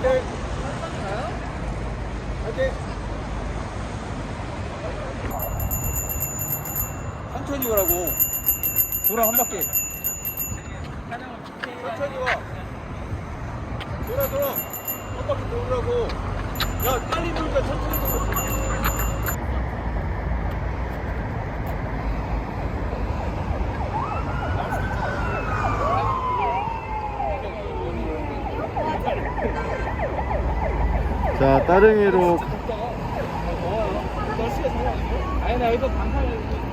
오케이. 오케이. 천천히 오라고. 돌아 한 바퀴. 천천히 와. 돌아 돌아. 한 바퀴 돌으라고. 야 빨리 돌자 천천히 돌자.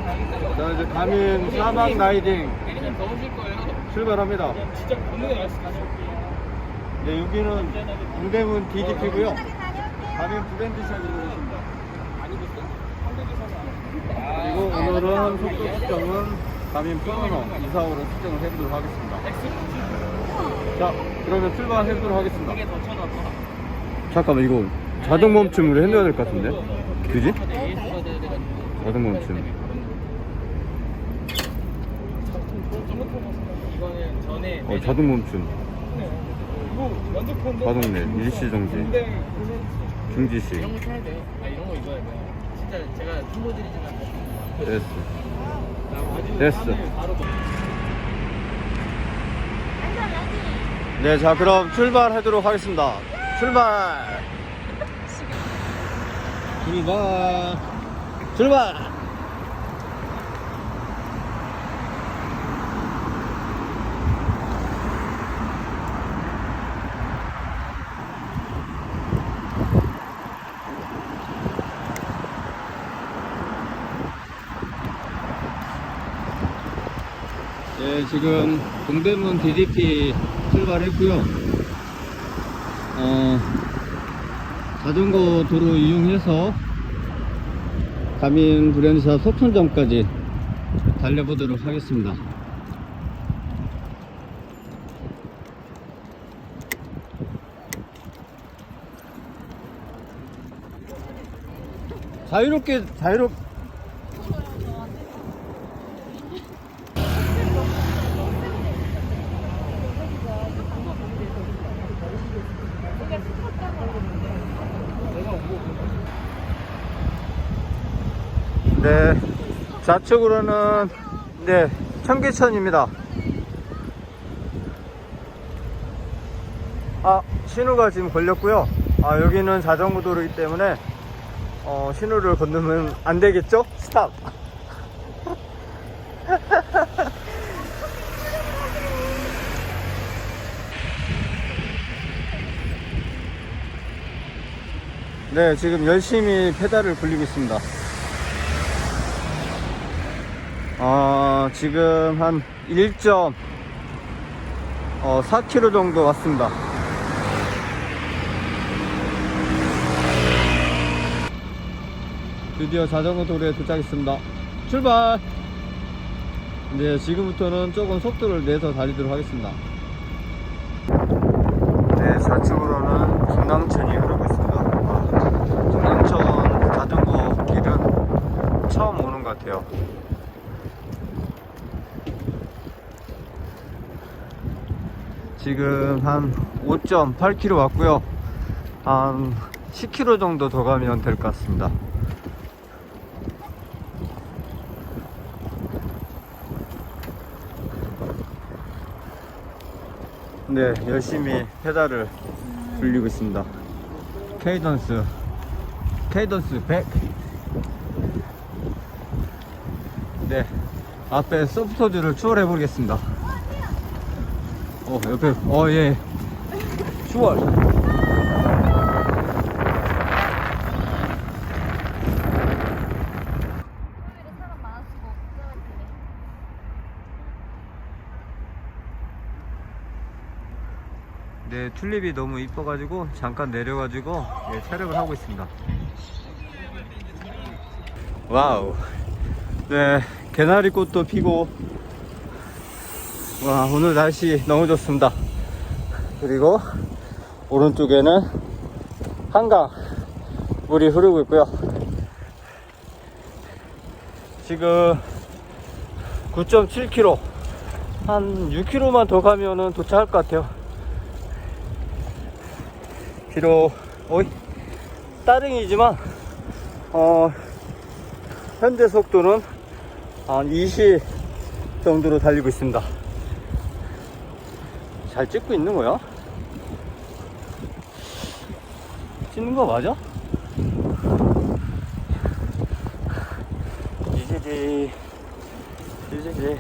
당했다. 자, 이제 가민 사막 라이딩. 출발합니다. 가져올게요. 네, 여기는 동대문 DDP고요. 가민 브랜드샵으로 오십니다. 그리고 오늘은 속도 측정은 가민 프로너 이사오로 측정을 해보도록 하겠습니다. 자, 그러면 출발해보도록 하겠습니다. 잠깐만, 이거 자동 멈춤으로 해놔야 될 것 같은데? 그지? 자동 멈춤. 어, 자동 멈춤. 이거 완전 콘데. 자동 내 일시 정지. 중지시. 홍보 드리지만 됐어. 됐어. 네, 자, 그럼 출발하도록 하겠습니다. 출발! 출발! 출발! 네, 지금 동대문 DDP 출발했고요. 어, 자전거 도로 이용해서 가민 브랜드샵 석촌점까지 달려보도록 하겠습니다. 자유롭게 자유롭 네, 좌측으로는 네 청계천입니다. 아 신호가 지금 걸렸고요. 아 여기는 자전거 도로이기 때문에 어, 신호를 건너면 안 되겠죠? 스탑. 네, 지금 열심히 페달을 굴리고 있습니다. 아, 지금 한 1.4km 정도 왔습니다. 드디어 자전거 도로에 도착했습니다. 출발! 네, 지금부터는 조금 속도를 내서 달리도록 하겠습니다. 네, 좌측으로는 중랑천이 흐르고 있습니다. 아, 중랑천 자전거 길은 처음 오는 것 같아요. 지금 한 5.8km 왔고요. 한 10km 정도 더 가면 될 것 같습니다. 네, 열심히 페달을 굴리고 있습니다. 케이던스, 케이던스 100. 네, 앞에 소프트워드를 추월해 보겠습니다. 어, 옆에, 어, 예. 추월. 네, 튤립이 너무 이뻐가지고 잠깐 내려가지고 예, 촬영을 하고 있습니다. 와우. 네, 개나리 꽃도 피고 와 오늘 날씨 너무 좋습니다. 그리고 오른쪽에는 한강 물이 흐르고 있고요. 지금 9.7km 한 6km만 더 가면은 도착할 것 같아요. 비록 어이 따릉이지만 어 현재 속도는 한 20 정도로 달리고 있습니다. 잘 찍고 있는 거야? 찍는 거 맞아? 이제지. 이제지.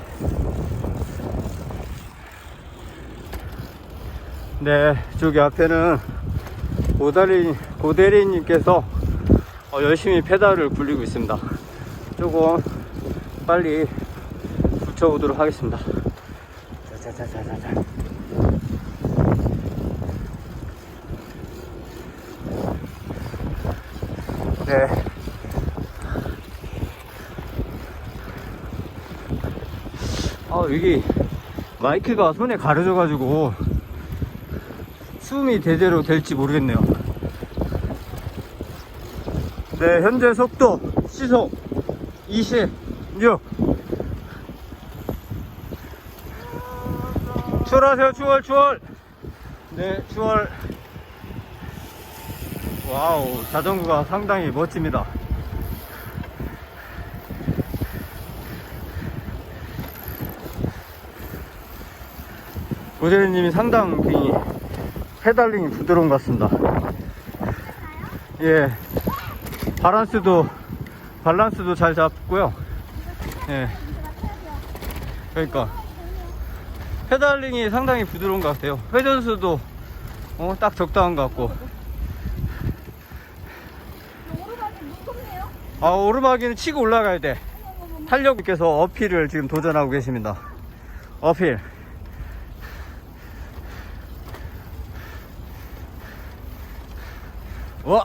네 저기 앞에는 고다리 고대리님께서 어, 열심히 페달을 굴리고 있습니다. 조금 빨리 붙여보도록 하겠습니다. 자자자자자자 네 아, 여기 마이크가 손에 가려져가지고 숨이 제대로 될지 모르겠네요. 네, 현재 속도 시속 26. 출하세요, 추월, 추월. 네, 추월. 와우, 자전거가 상당히 멋집니다. 모델님이 상당히 페달링이 부드러운 것 같습니다. 예. 바란스도, 밸런스도 잘 잡고요. 예. 그러니까. 페달링이 상당히 부드러운 것 같아요. 회전수도, 어, 딱 적당한 것 같고. 오르막이 무섭네요. 아, 오르막이는 치고 올라가야 돼. 탄력께서 어필을 지금 도전하고 계십니다. 어필. 와,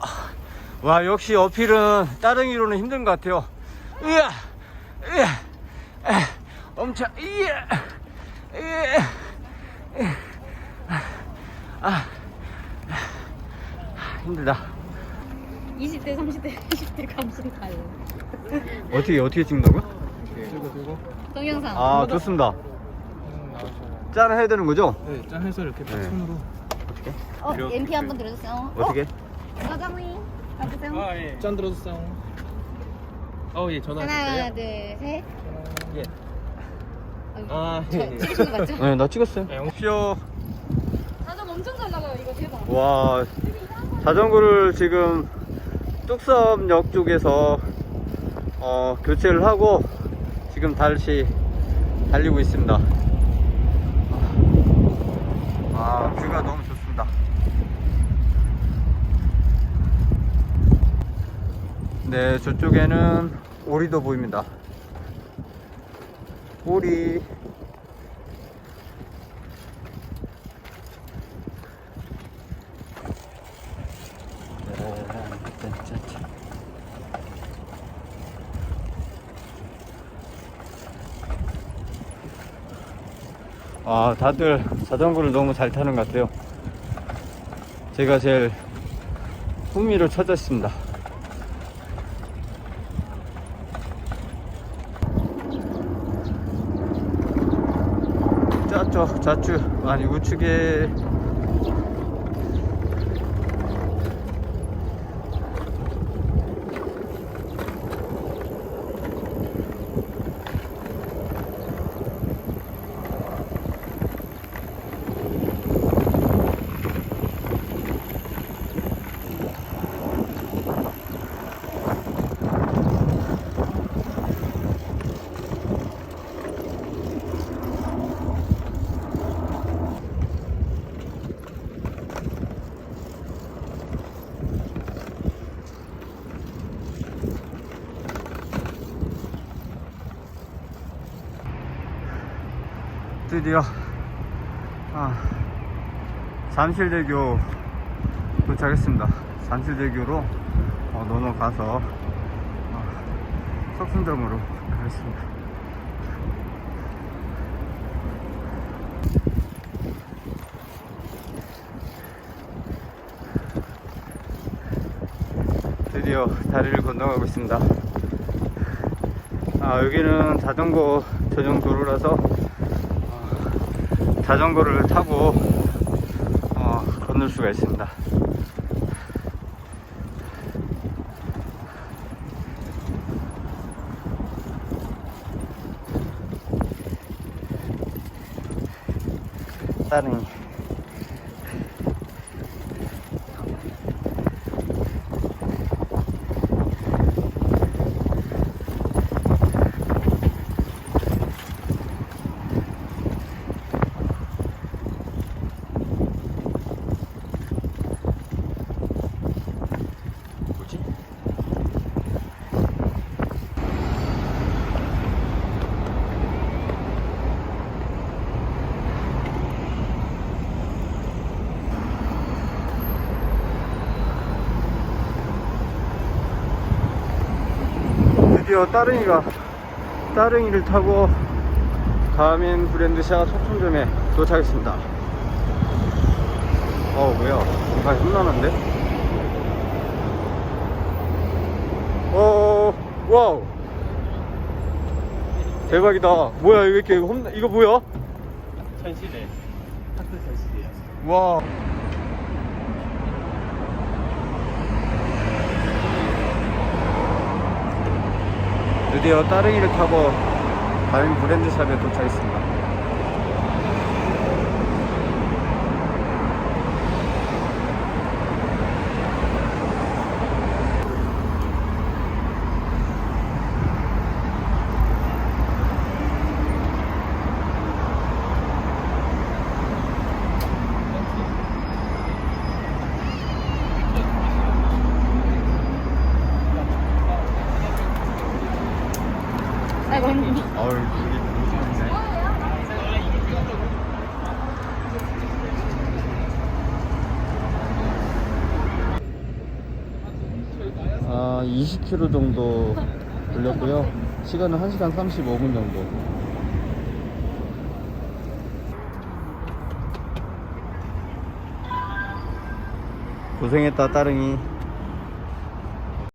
와, 역시 어필은 따릉이로는 힘든 것 같아요. 으아, 으아, 아, 엄청, 이야, 이야, 아, 아, 힘들다. 20대, 30대, 20대 감성 가요. 어떻게, 어떻게 찍는다고요? 들고 들고. 동영상. 아, 좋습니다. 짠 해야 되는 거죠? 네, 짠 해서 이렇게 네. 손으로. 어, 이렇게. MP 한번 들어주세요. 어떻게? 어, 과장님. 가보세요. 아 예. 짠 들어주세요. 어 예, 전화 하나, 둘, 셋. 예. 아이고, 아, 저, 예. 찍으신 거 맞죠? 네, 나 찍었어요. 네, 쇼. 자전 엄청 잘 나가요. 이거 대박. 와, 자전거를 지금 뚝섬역 쪽에서 어, 교체를 하고 지금 다시 달리고 있습니다. 아, 뷰가 너무 좋습니다. 네, 저쪽에는 오리도 보입니다. 오리. 아, 다들 자전거를 너무 잘 타는 것 같아요. 제가 제일 흥미를 찾았습니다. 짜쪽, 좌측, 아니 우측에 드디어 아, 잠실대교 도착했습니다. 잠실대교로 어, 넘어가서 어, 석순점으로 가겠습니다. 드디어 다리를 건너가고 있습니다. 아, 여기는 자전거 전용 도로라서 자전거를 타고 어, 건널 수가 있습니다. 따릉이 드디어 따릉이가 따릉이를 타고 가민 브랜드샷 소품점에 도착했습니다. 어 뭐야 뭔가 험난한데? 어 와우 대박이다 뭐야 이거 이렇게 험 이거 뭐야? 전시대. 학교 전시대야. 와 드디어 따릉이를 타고 가민 브랜드샵에 도착했습니다. 아이고 형님. 어우 이게 무섭네. 아 20km 정도 걸렸고요. 시간은 1시간 35분 정도. 고생했다 따릉이.